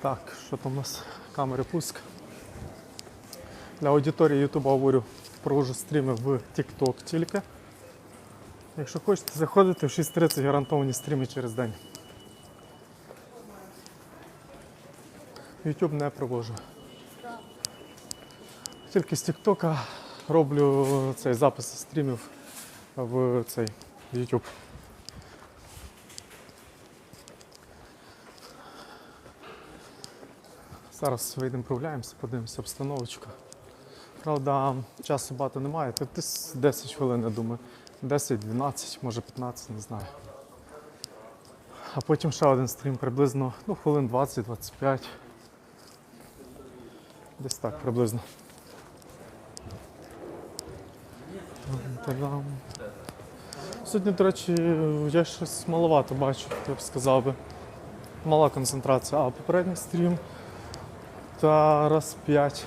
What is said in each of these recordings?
Так, що там у нас? Камери пуск. Для аудиторії Ютуба говорю, проводжу стріми в TikTok тільки. Якщо хочете заходити, в 6.30 гарантовані стріми через день. YouTube не проводжу. Тільки з TikTok роблю цей запис стрімів в цей YouTube. Зараз вийдемо, прогуляємося, подивимося обстановочку. Правда, часу багато немає, тут десь 10 хвилин, я думаю. 10-12, може 15, не знаю. А потім ще один стрім приблизно ну, хвилин 20-25. Десь так приблизно. Та-дам. Сьогодні, до речі, я щось маловато бачу, я б сказав би. Мала концентрація. А попередній стрім та раз п'ять,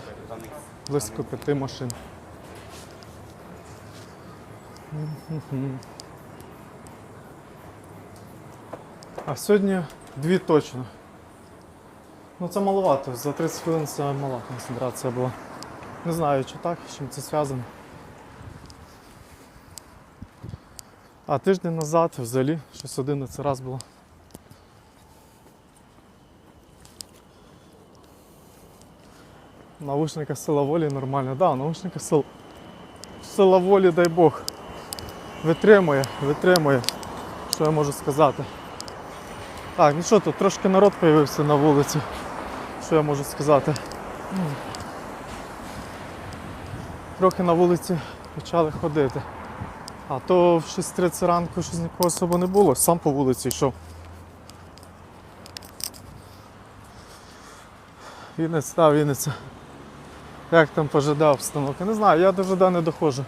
близько п'яти машин. А сьогодні дві точно. Ну це маловато, за 30 хвилин це мала концентрація була. Не знаю, чи так, з чим це зв'язано. А тиждень назад взагалі щось 11 раз було. Наушника сила волі нормально. Да, наушника сил... сила волі, дай Бог. Витримує, витримує. Що я можу сказати? Так, ну що тут, трошки народ з'явився на вулиці. Що я можу сказати? Трохи на вулиці почали ходити. А то в 6.30 ранку щось нікого особо не було, сам по вулиці йшов. Вінниця, та Вінниця. Як там ПЖД обстановка? Не знаю, я до ЖД не доходжу.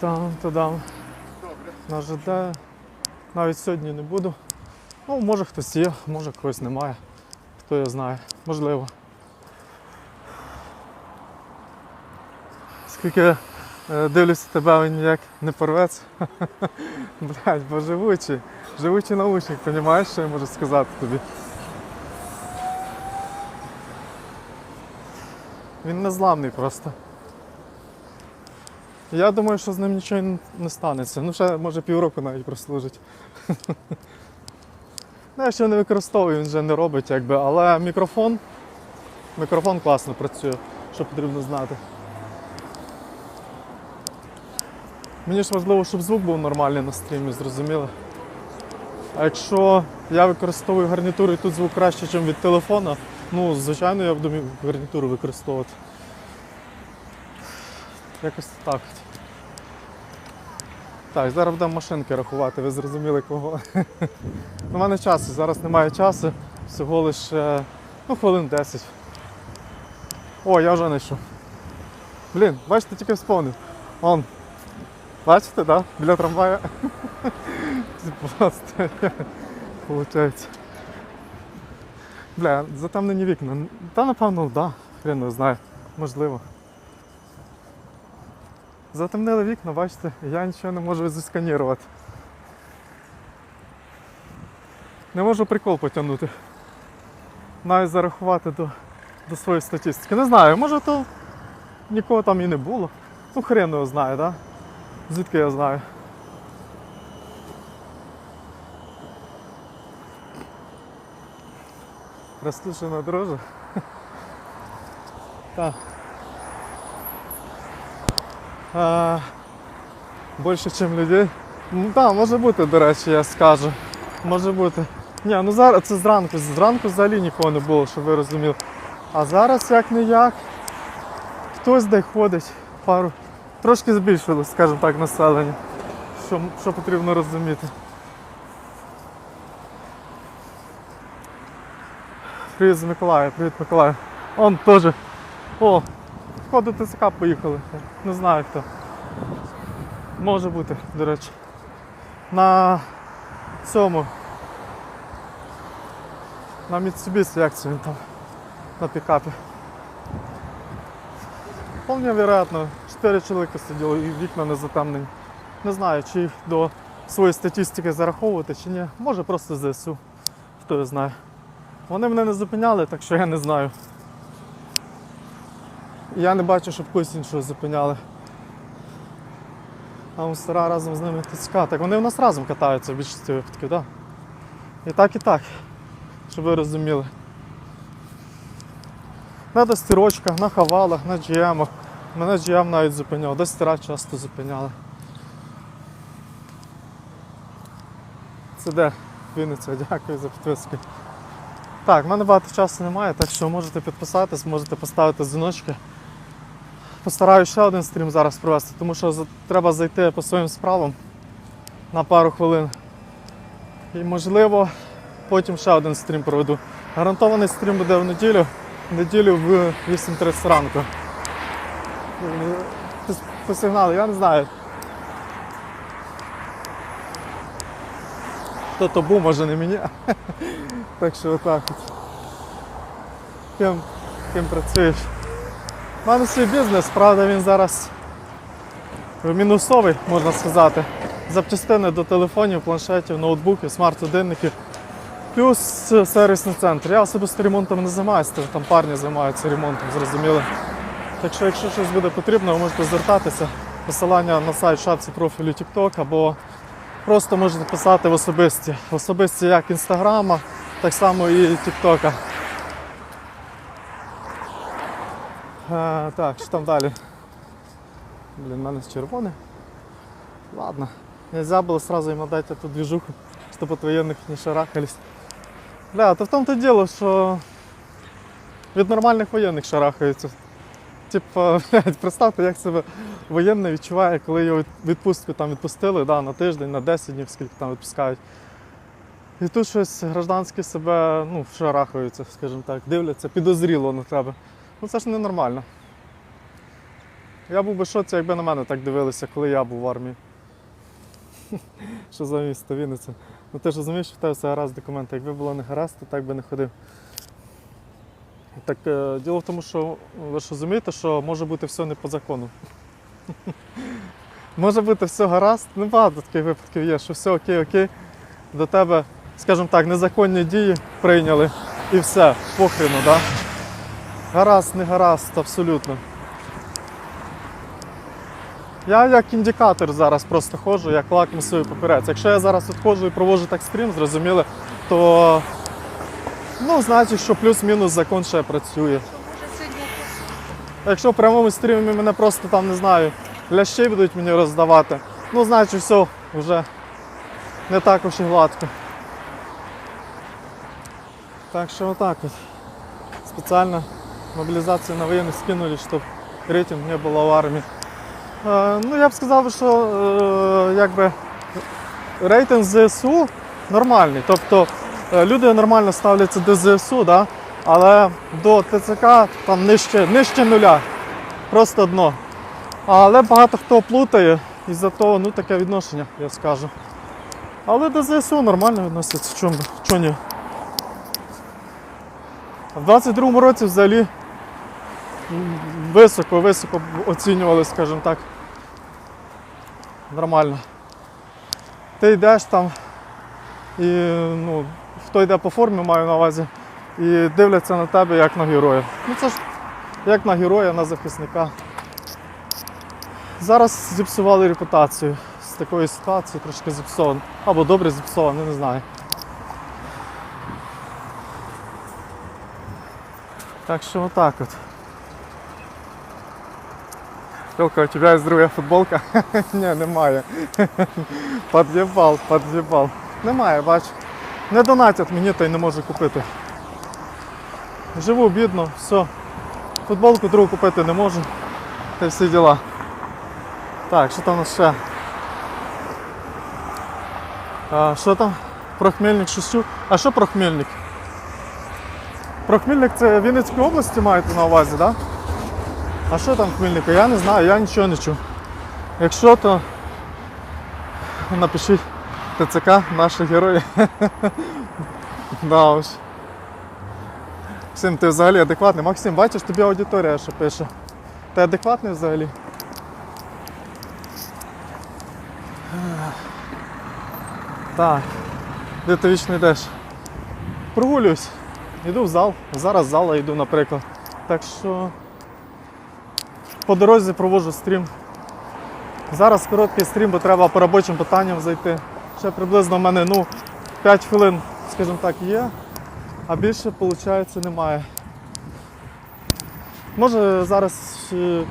Там, тадам. На ЖД навіть сьогодні не буду. Ну, може хтось є, може когось немає. Хто його знає. Можливо. Скільки е, дивлюся тебе, він ніяк не порветься. Блять, бо живучий. Живучий наушник, розумієш, що я можу сказати тобі? Він незламний просто. Я думаю, що з ним нічого не станеться. Ну, ще може півроку навіть прослужить. Ну, я ще не використовую, він вже не робить, якби, але мікрофон. Мікрофон класно працює, що потрібно знати. Мені ж важливо, щоб звук був нормальний на стрімі, зрозуміло. А якщо я використовую гарнітуру і тут звук краще, ніж від телефона, ну, звичайно, я буду гарнітуру використовувати. Якось так. Так, зараз будемо машинки рахувати, ви зрозуміли кого. У мене часу, зараз немає часу, всього лише ну, хвилин 10. О, я вже знайшов. Блін, бачите, тільки вспомнив. Он. Бачите, да? Біля трамвая. Просто. Бля, затемнені вікна. Та напевно, да. Хрен не знаю. Можливо. Затемнили вікна, бачите, я нічого не можу засканірувати. Не можу прикол потягнути. Навіть зарахувати до, до своєї статистики. Не знаю, може то нікого там і не було. Ну хрен його знає, да? Звідки я знаю? Розслушана дрожжа. Так. А, більше, ніж людей. Ну так, може бути, до речі, я скажу. Може бути. Ні, ну зараз це зранку. Зранку взагалі нікого не було, щоб ви розуміли. А зараз як не як. Хтось де ходить, пару. Трошки збільшилось, скажімо так, населення. Що, що потрібно розуміти. Привіт з Миколая, привіт Миколаю. Он теж. О, Походу ТСК поїхали. Не знаю хто. Може бути, до речі. На цьому. На Mitsubishi, як це він там? На пікапі. Вполне вероятно, чотири чоловіка сиділи і вікна не затемнені. Не знаю, чи їх до свої статистики зараховувати чи ні. Може просто ЗСУ. Хто його знає. Вони мене не зупиняли, так що я не знаю. Я не бачу, щоб когось іншого зупиняли. А мустера разом з ними ТЦК. Так вони в нас разом катаються в більшості випадків, так? І так, і так. Щоб ви розуміли. На достірочках, на хавалах, на GM. Мене GM навіть зупиняв, достіра часто зупиняли. Це де? Вінниця, дякую за підписки. Так, в мене багато часу немає, так що можете підписатись, можете поставити дзвіночки. Постараюсь ще один стрім зараз провести, тому що треба зайти по своїм справам на пару хвилин. І можливо потім ще один стрім проведу. Гарантований стрім буде в неділю, в неділю в 8.30 ранку. Е, По- По я не знаю. Хто то був, може не мені. Так що отак от. Ким, ким працюєш? У мене свій бізнес, правда, він зараз мінусовий, можна сказати. Запчастини до телефонів, планшетів, ноутбуків, смарт-годинників. Плюс сервісний центр. Я особисто ремонтом не займаюся, там парні займаються ремонтом, зрозуміло. Так що, якщо щось буде потрібно, ви можете звертатися. Посилання на сайт шапці профілю TikTok або просто можете писати в особисті. В особисті як інстаграма, так само і Тіктока. Е, так, що там далі? Блін, в мене червоне. Ладно. Нельзя было сразу им отдать эту движуху, чтобы от военных не шарахались. Бля, то в тому-то діло, що від нормальних воєнних шарахаються. Типа, блядь, представте, як себе воєнний відчуває, коли його відпустку там відпустили да, на тиждень, на 10 днів, скільки там відпускають. І тут щось гражданські себе ну, шарахаються, скажімо так, дивляться, підозріло на тебе. Ну це ж ненормально. Я був би шоці, якби на мене так дивилися, коли я був в армії. Що за місто Вінниця? Ну ти ж розумієш, що в тебе все гаразд документи. Якби було не гаразд, то так би не ходив. Так е, діло в тому, що ви ж розумієте, що може бути все не по закону. може бути все гаразд. Ну, багато таких випадків є, що все окей, окей. До тебе, скажімо так, незаконні дії прийняли і все, похрену, да? Гаразд, не гаразд, абсолютно. Я як індикатор зараз просто ходжу, як лакмусовий папірець. Якщо я зараз от ходжу і проводжу так стрім, зрозуміли, то ну, значить, що плюс-мінус закон ще працює. Якщо в прямому стрімі мене просто там не знаю, лящі будуть мені роздавати, ну значить все вже не так уж і гладко. Так що отак от. Спеціально мобілізацію на воєнних скинули, щоб рейтинг не було в армії. Е, Ну, я б сказав, що е, якби рейтинг ЗСУ нормальний. Тобто е, люди нормально ставляться до ЗСУ, да? Але до ТЦК там нижче, нижче нуля. Просто дно. Але багато хто плутає і за того ну, таке відношення, я скажу. Але до ЗСУ нормально відносяться. Чому? Чого ні? В 22-му році взагалі високо-високо оцінювали, скажімо так. Нормально. Ти йдеш там і ну, хто йде по формі, маю на увазі, і дивляться на тебе як на героя. Ну це ж як на героя, на захисника. Зараз зіпсували репутацію з такої ситуації, трошки зіпсовано. Або добре зіпсовано, не знаю. Так що отак от. Пилка, у тебя есть другая футболка? Ні, немає. Под'єбал, под'єбал. Немає, бач. Не донатять мені, та й не можу купити. Живу бідно, все. Футболку другу купити не можу. Та всі діла. Так, що там у нас ще? А, що там? Про Хмельник щось? А що про Хмельник? Про Хмельник це Вінницької області маєте на увазі, так? Да? А що там в Хмельнику? Я не знаю, я нічого не чув. Якщо, то напишіть ТЦК, наші герої. да уж. Максим, ти взагалі адекватний. Максим, бачиш, тобі аудиторія що пише. Ти адекватний взагалі? Так. Де ти вічно йдеш? Прогулююсь. Йду в зал. Зараз зала йду, наприклад. Так що по дорозі проводжу стрім. Зараз короткий стрім, бо треба по робочим питанням зайти. Ще приблизно в мене ну, 5 хвилин, скажімо так, є, а більше, виходить, немає. Може зараз е,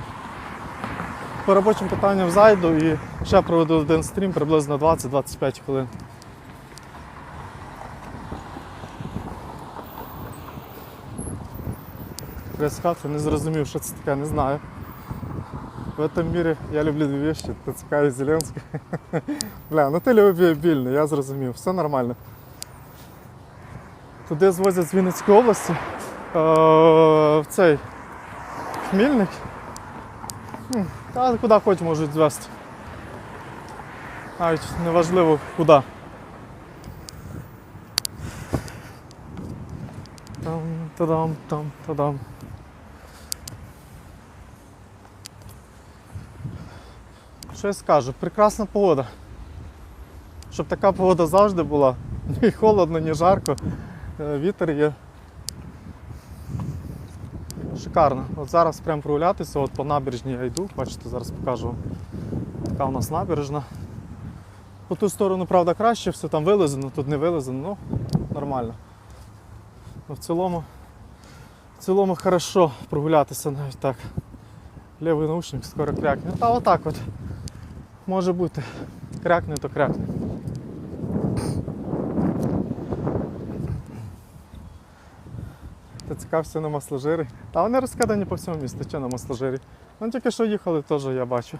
по робочим питанням зайду і ще проведу один стрім приблизно 20-25 хвилин. Пресс-хат, не зрозумів, що це таке, не знаю. В этом мире я люблю дві вещи, ТЦК і Зеленський. Бля, ну ти любвіабільний, я зрозумів, все нормально. Туди звозять з Вінницької області. е, В цей Хмільник. Та куди хоч можуть звезти. Навіть неважливо куди. Там, тадам, там, тадам. Що я скажу? Прекрасна погода. Щоб така погода завжди була. Ні холодно, ні жарко. Е, Вітер є. Шикарно. От зараз прям прогулятися, от по набережні я йду, бачите, зараз покажу. Така у нас набережна. По ту сторону, правда, краще, все там вилизано, тут не вилизано, ну нормально. Ну, в цілому, в цілому хорошо прогулятися навіть так. Лівий наушник скоро крякне. Та отак от. Може бути. Крякне, то крякне. Ти цікався на масложири. Та вони розкидані по всьому місту, чи на масложирі. Ну тільки що їхали, теж я бачу.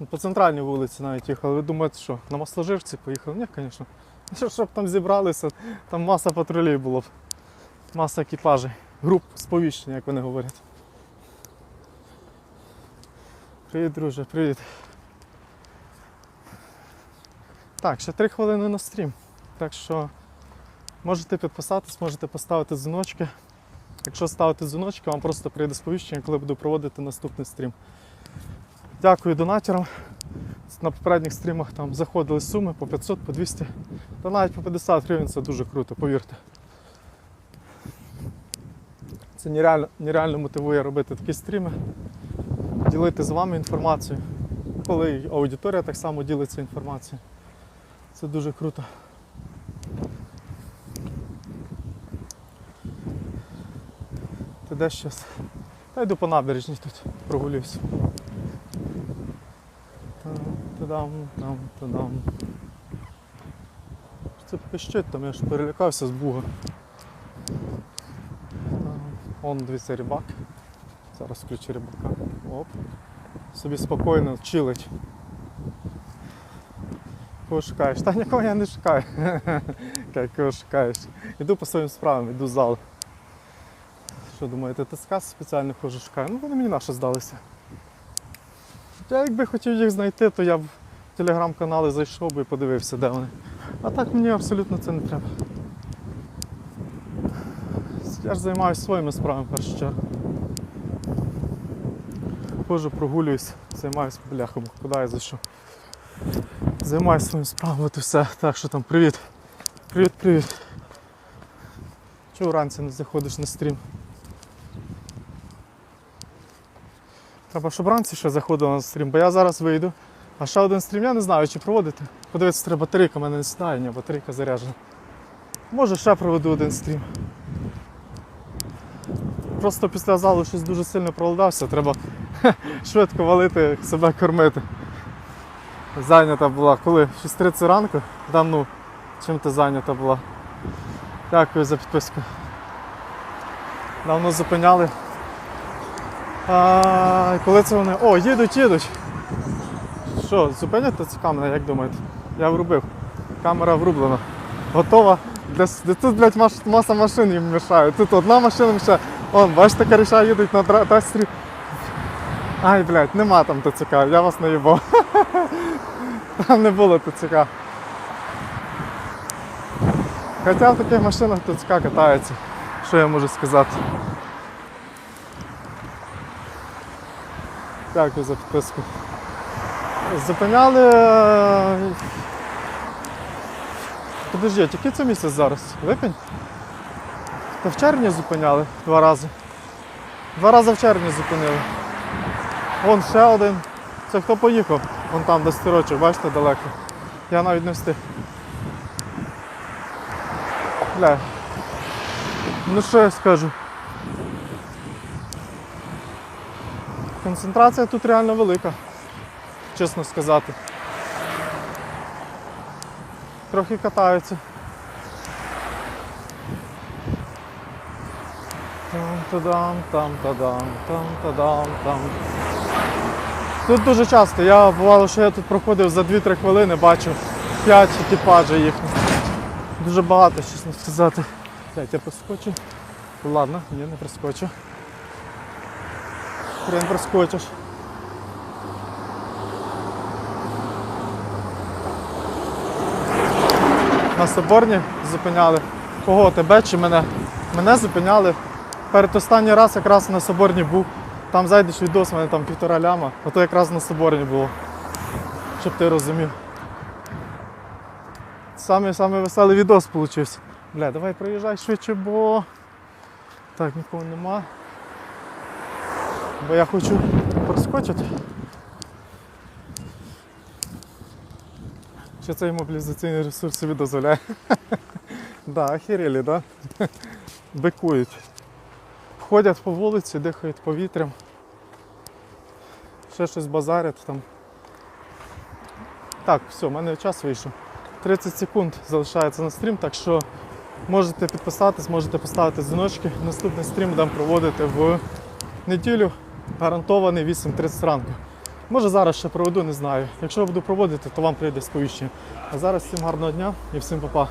Ну, По центральній вулиці навіть їхали. Ви думаєте, що на масложирці поїхали? Ні, звісно. Щоб там зібралися, там маса патрулів було б. Маса екіпажей. Груп сповіщення, як вони говорять. Привіт, друже, привіт. Так, ще три хвилини на стрім. Так що можете підписатись, можете поставити дзвіночки. Якщо ставити дзвіночки, вам просто прийде сповіщення, коли буду проводити наступний стрім. Дякую донатерам. На попередніх стрімах там заходили суми по 500, по 200, та навіть по 50 гривень це дуже круто, повірте. Це нереально, нереально мотивує робити такі стріми, ділити з вами інформацію. Коли аудиторія так само ділиться інформацією. Це дуже круто. Де щас? Та йду по набережній тут, прогулююсь. Тадам, там, тадам. Це пищить там, я ж перелякався з буга. Там, Он дивіться рибак. Зараз включу рибака. Оп. Собі спокійно чилить. Кого шукаєш? Та нікого я не шукаю. Кого шукаєш? Іду по своїм справам, іду в зал. Що думаєте, ТСК спеціально хожу шукаю? Ну вони мені наші здалися. Я якби хотів їх знайти, то я б в телеграм-канали зайшов би і подивився, де вони. А так мені абсолютно це не треба. Я ж займаюся своїми справами в чергу. Ходжу, прогулююсь, займаюся бляхом, куди я зайшов. Займаюся своїми справами, от і все. Так що там, привіт. Привіт, привіт. Чого вранці не заходиш на стрім? Треба, щоб вранці ще заходило на стрім, бо я зараз вийду. А ще один стрім, я не знаю, чи проводити. Подивитися, треба батарейка, в мене не сідає, ні, батарейка заряджена. Може ще проведу один стрім. Просто після залу щось дуже сильно проголодався, треба швидко валити, себе кормити. Зайнята була коли? 6.30 ранку. Там, ну, чим ти зайнята була? Дякую за підписку. Давно зупиняли. А, коли це вони. О, їдуть, їдуть. Що, зупинять ці камери, як думаєте? Я врубив. Камера врублена. Готова. Для, тут, блядь, маш- маса машин їм мішає. Тут одна машина мішає. Вон, бачите, коріша їдуть на тра- трасі. Ай, блядь, нема там ТЦК, я вас наїбав. Там не було ТЦК. Хоча в таких машинах ТЦК катаються. Що я можу сказати? Дякую за підписку. Зупиняли. е, Подождіть, який це місяць зараз? Липень? Та в червні зупиняли два рази. Два рази в червні зупинили. Вон ще один. Це хто поїхав? Вон там до стирочок, бачите, далеко. Я навіть не встиг. Бля. Ну що я скажу? Концентрація тут реально велика, чесно сказати. Трохи катаються. Там-та-дам, там-та-дам, там-та-дам, там. Тут дуже часто. Я бувало, що я тут проходив за 2-3 хвилини, бачив 5 екіпажів їхніх. Дуже багато, чесно сказати. Блять, я проскочу. Ладно, ні, не проскочу. Хрен проскочиш. На Соборні зупиняли. Кого тебе чи мене? Мене зупиняли. Перед останній раз якраз на Соборні був. Там зайдеш відос, у мене там півтора ляма, а то якраз на Соборні було. Щоб ти розумів. Самий веселий відос вийшов. Бля, давай проїжджай швидше, бо так нікого нема. Бо я хочу проскочити. Що цей мобілізаційний ресурс собі дозволяє? Да, охерели, да? Бикують. Ходять по вулиці, дихають повітрям. Ще щось базарять там. Так, все, в мене час вийшов. 30 секунд залишається на стрім, так що можете підписатись, можете поставити дзвіночки. Наступний стрім будемо проводити в неділю, гарантований 8.30 ранку. Може зараз ще проведу, не знаю. Якщо буду проводити, то вам прийде сповіщення. А зараз всім гарного дня і всім па-па.